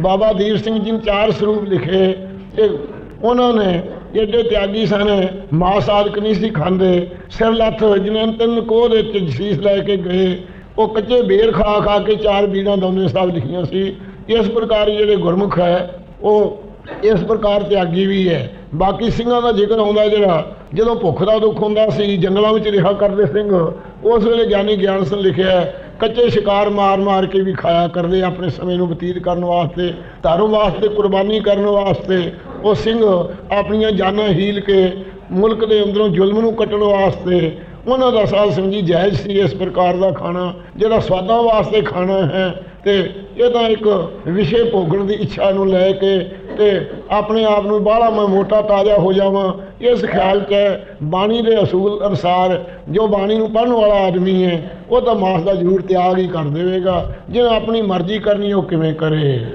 ਬਾਬਾ ਦੀਪ ਸਿੰਘ ਜੀ ਨੇ ਚਾਰ ਸਰੂਪ ਲਿਖੇ ਇਹ ਉਹਨਾਂ ਨੇ ਜਿਹੜੇ ਤਿਆਗੀ ਸਨ, ਮਾਸ ਆਦਿਕ ਨਹੀਂ ਸੀ ਖਾਂਦੇ ਸਿਰ ਲੱਥ ਜਿਨ੍ਹਾਂ ਤਿੰਨ ਕੋਹ ਦੇ ਵਿੱਚ ਜਸੀਸ ਲੈ ਕੇ ਗਏ, ਉਹ ਕੱਚੇ ਬੇਰ ਖਾ ਖਾ ਕੇ ਚਾਰ ਬੀੜਾਂ ਦੋਨੇ ਸਾਹਿਬ ਲਿਖੀਆਂ ਸੀ। ਇਸ ਪ੍ਰਕਾਰ ਜਿਹੜੇ ਗੁਰਮੁਖ ਹੈ, ਉਹ ਇਸ ਪ੍ਰਕਾਰ ਤਿਆਗੀ ਵੀ ਹੈ। ਬਾਕੀ ਸਿੰਘਾਂ ਦਾ ਜ਼ਿਕਰ ਆਉਂਦਾ ਜਿਹੜਾ, ਜਦੋਂ ਭੁੱਖ ਦਾ ਦੁੱਖ ਹੁੰਦਾ ਸੀ, ਜੰਗਲਾਂ ਵਿੱਚ ਰਿਹਾ ਕਰਦੇ ਸਿੰਘ, ਉਸ ਵੇਲੇ ਗਿਆਨੀ ਗਿਆਨ ਸਿੰਘ ਲਿਖਿਆ ਕੱਚੇ ਸ਼ਿਕਾਰ ਮਾਰ ਮਾਰ ਕੇ ਵੀ ਖਾਇਆ ਕਰਦੇ ਆਪਣੇ ਸਮੇਂ ਨੂੰ ਬਤੀਤ ਕਰਨ ਵਾਸਤੇ ਧਰਮ ਵਾਸਤੇ ਕੁਰਬਾਨੀ ਕਰਨ ਵਾਸਤੇ। ਉਹ ਸਿੰਘ ਆਪਣੀਆਂ ਜਾਨਾਂ ਹੀਲ ਕੇ ਮੁਲਕ ਦੇ ਅੰਦਰੋਂ ਜ਼ੁਲਮ ਨੂੰ ਕੱਟਣ ਵਾਸਤੇ ਉਹਨਾਂ ਦਾ ਸਾਧ ਸੰਗੀ ਜਾਇਜ਼ ਸੀ ਇਸ ਪ੍ਰਕਾਰ ਦਾ ਖਾਣਾ ਜਿਹੜਾ ਸਵਾਦਾਂ ਵਾਸਤੇ ਖਾਣਾ ਹੈ ਤੇ ਇਹ ਤਾਂ ਇੱਕ ਵਿਸ਼ੇ ਭੋਗਣ ਦੀ ਇੱਛਾ ਨੂੰ ਲੈ ਕੇ ਤੇ ਆਪਣੇ ਆਪ ਨੂੰ ਬਾਹਲਾ ਮੈਂ ਮੋਟਾ ਤਾਜ਼ਾ ਹੋ ਜਾਵਾਂ ਇਸ ਖਿਆਲ 'ਚ ਹੈ, ਬਾਣੀ ਦੇ ਅਸੂਲ ਅਨੁਸਾਰ ਜੋ ਬਾਣੀ ਨੂੰ ਪੜ੍ਹਨ ਵਾਲਾ ਆਦਮੀ ਹੈ ਉਹ ਤਾਂ ਮਾਸ ਦਾ ਜ਼ਰੂਰ ਤਿਆਗ ਹੀ ਕਰ ਦੇਵੇਗਾ। ਜਿਵੇਂ ਆਪਣੀ ਮਰਜ਼ੀ ਕਰਨੀ, ਉਹ ਕਿਵੇਂ ਕਰੇ?